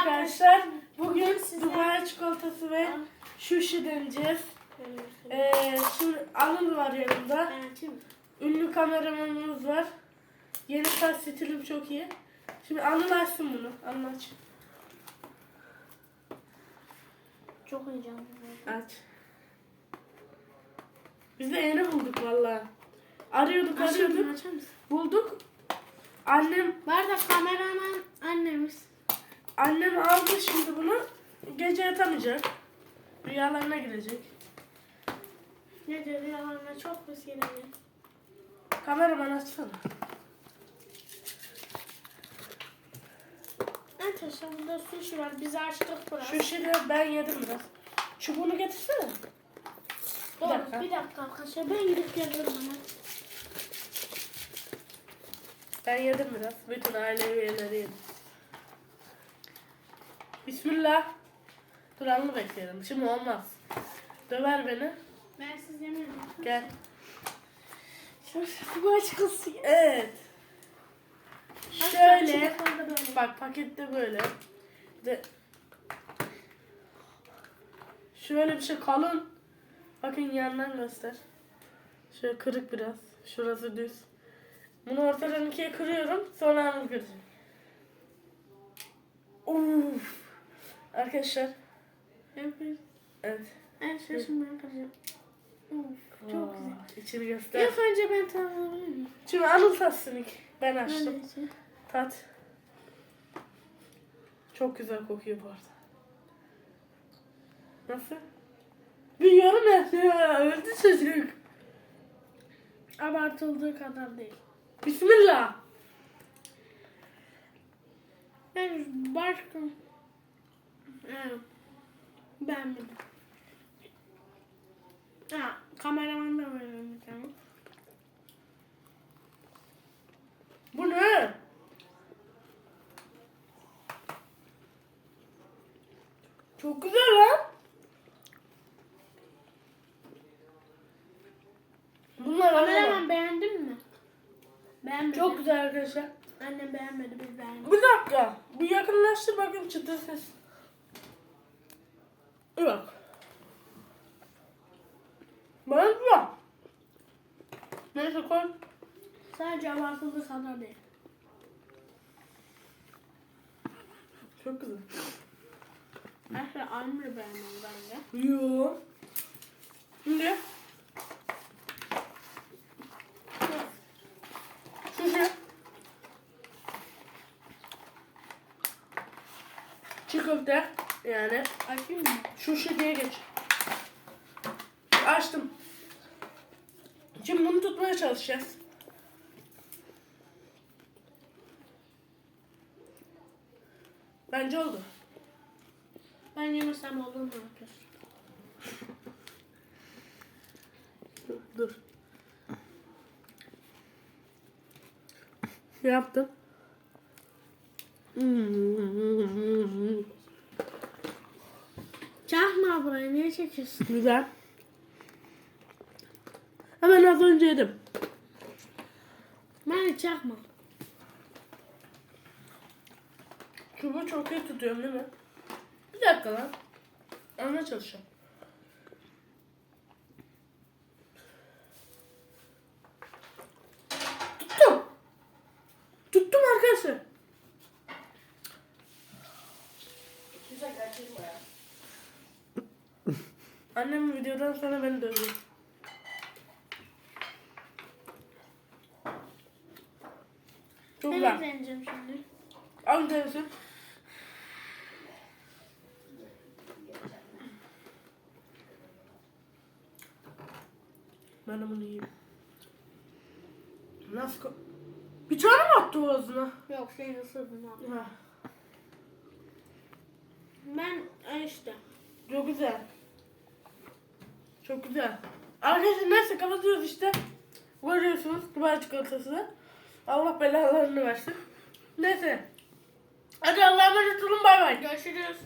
arkadaşlar. Bugün Dubai çikolatası ve sushi deneyeceğiz. Ee, şimdi Anıl var yanımda. Ünlü kameramanımız var. Yeni saç stilim çok iyi. Şimdi Anıl açsın bunu. Anıl aç. Çok heyecanlıyım. Aç. Biz de yeni bulduk valla. Arıyorduk arıyorduk. Bulduk. Annem Bu arada kameraman annemiz. Annem aldı şimdi bunu. Gece yatamayacak. Rüyalarına girecek. Ne diyor rüyalarına çok mu sinirli? Kameraman açsana. Arkadaşlar burada sushi var. Biz açtık biraz. Şu şeyi ben yedim biraz. Çubuğunu getirsene. Doğru. Bir dakika. Bir dakika arkadaşlar. Ben gidip geliyorum hemen. Ben yedim biraz. Bütün aile üyeleri yedim. Bismillah. Dur anlı bekleyelim. Şimdi olmaz. Döver beni. Ben siz yemiyorum. Gel. Bu açıklısı. Evet. Şöyle. Bak pakette böyle. De Şöyle bir şey kalın. Bakın yandan göster. Şöyle kırık biraz. Şurası düz. Bunu ortadan ikiye kırıyorum. Sonra hamur kıracağım. Arkadaşlar. Evet. Evet. Ben kıracağım. Uf, çok güzel. İçini göster. İlk önce ben miyim? Şimdi Anıl tatsın ilk. Ben açtım. Tat. Çok güzel kokuyor bu arada. Nasıl? Bir yorum yap ya. Öldü çocuk. Abartıldığı kadar değil. Bismillah. Ben başka... Yani beğenmedim. Ha, kameraman da veriyorum bir tane. Bu ne? Çok güzel lan. Bunlar Kameraman ama. beğendin mi? Beğenmedi. Çok güzel arkadaşlar. Annem beğenmedi, biz beğendik. Bir dakika. Bir yakınlaştır bakayım çıtır ses. Yok. Bana bak. Neyse koy. Sadece abartıldığı kadar değil. Çok güzel. Aslında annem de beğenmedi bence. Yo. Şimdi. Şişe. Çiğ köfte. Yani Açayım mı? şu diye geç. Açtım. Şimdi bunu tutmaya çalışacağız. Bence oldu. Ben yemesem olur mu arkadaşlar? Dur. Yaptım. Çakma buraya, niye çekiyorsun? Güzel. Hemen az önce yedim. Ben çakma. Çubuğu çok iyi tutuyorum değil mi? Bir dakika lan. Anla çalışacağım. Tuttum. Tuttum arkadaşlar. Annem videodan sonra beni dövüyor. Çok Ben güzel. deneyeceğim şimdi. Al denesin. Ben de bunu yiyeyim. Nasıl Bir tane mi attı o ağzına? Yok, seni ısırdım abi. Ha, Ben e, işte. çok güzel. Çok güzel. Arkadaşlar neyse kapatıyoruz işte. Görüyorsunuz Dubai çikolatasını. Allah belalarını versin. Neyse. Hadi Allah'a emanet olun bay bay. Görüşürüz.